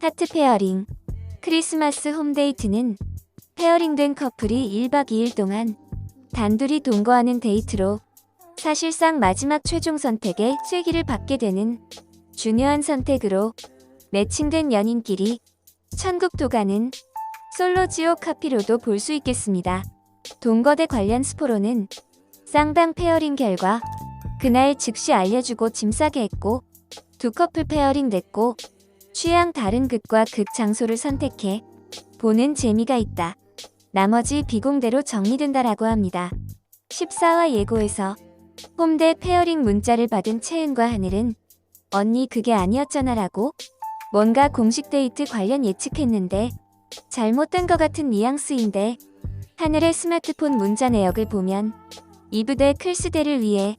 하트 페어링 크리스마스 홈데이트는 페어링된 커플이 1박 2일 동안 단둘이 동거하는 데이트로 사실상 마지막 최종 선택의 쐐기를 받게 되는 중요한 선택으로 매칭된 연인끼리 천국 도 가는 솔로지오 카피로도 볼 수 있겠습니다. 동거대 관련 스포로는 쌍방 페어링 결과 그날 즉시 알려주고 짐 싸게 했고 두 커플 페어링 됐고 취향 다른 극과 극 장소를 선택해 보는 재미가 있다. 나머지 비공대로 정리된다라고 합니다. 14화 예고에서 홈대 페어링 문자를 받은 채은과 하늘은 언니 그게 아니었잖아라고 뭔가 공식 데이트 관련 예측했는데 잘못된 것 같은 뉘앙스인데 하늘의 스마트폰 문자 내역을 보면 이브대 클스대를 위해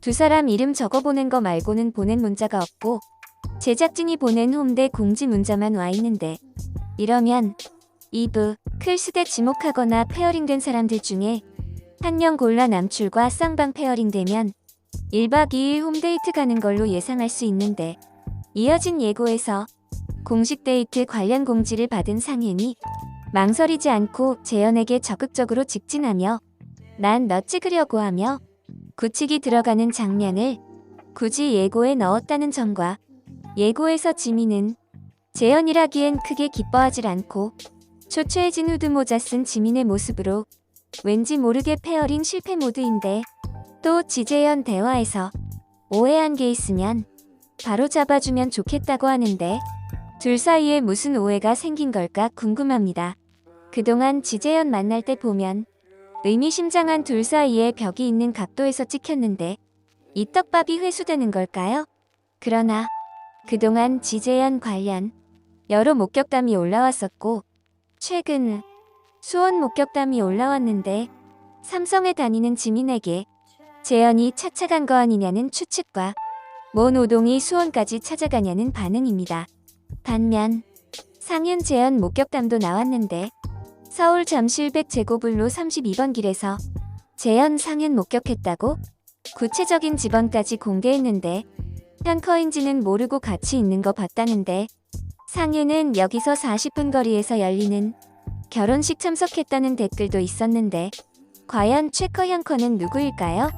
두 사람 이름 적어보낸 거 말고는 보낸 문자가 없고 제작진이 보낸 홈대 공지 문자만 와 있는데 이러면 이브, 클스대 지목하거나 페어링된 사람들 중에 한명 골라 남출과 쌍방 페어링 되면 1박 2일 홈데이트 가는 걸로 예상할 수 있는데 이어진 예고에서 공식 데이트 관련 공지를 받은 상현이 망설이지 않고 재현에게 적극적으로 직진하며 난 너 찍으려고 하며 굳히기 들어가는 장면을 굳이 예고에 넣었다는 점과 예고에서 지민은 재현이라기엔 크게 기뻐하질 않고 초췌해진 후드 모자 쓴 지민의 모습으로 왠지 모르게 페어링 실패 모드인데 또 지재현 대화에서 오해한 게 있으면 바로 잡아주면 좋겠다고 하는데 둘 사이에 무슨 오해가 생긴 걸까 궁금합니다. 그동안 지재현 만날 때 보면 의미심장한 둘 사이에 벽이 있는 각도에서 찍혔는데 이 떡밥이 회수되는 걸까요? 그러나 그동안 지재현 관련 여러 목격담이 올라왔었고 최근 수원 목격담이 올라왔는데 삼성에 다니는 지민에게 재현이 차차간 거 아니냐는 추측과 모 노동이 수원까지 찾아가냐는 반응입니다. 반면 상윤 재현 목격담도 나왔는데 서울 잠실백 제고불로 32번 길에서 재현 상윤 목격했다고 구체적인 지번까지 공개했는데 현커인지는 모르고 같이 있는 거 봤다는데 상윤은 여기서 40분 거리에서 열리는 결혼식 참석했다는 댓글도 있었는데 과연 최커 현커는 누구일까요?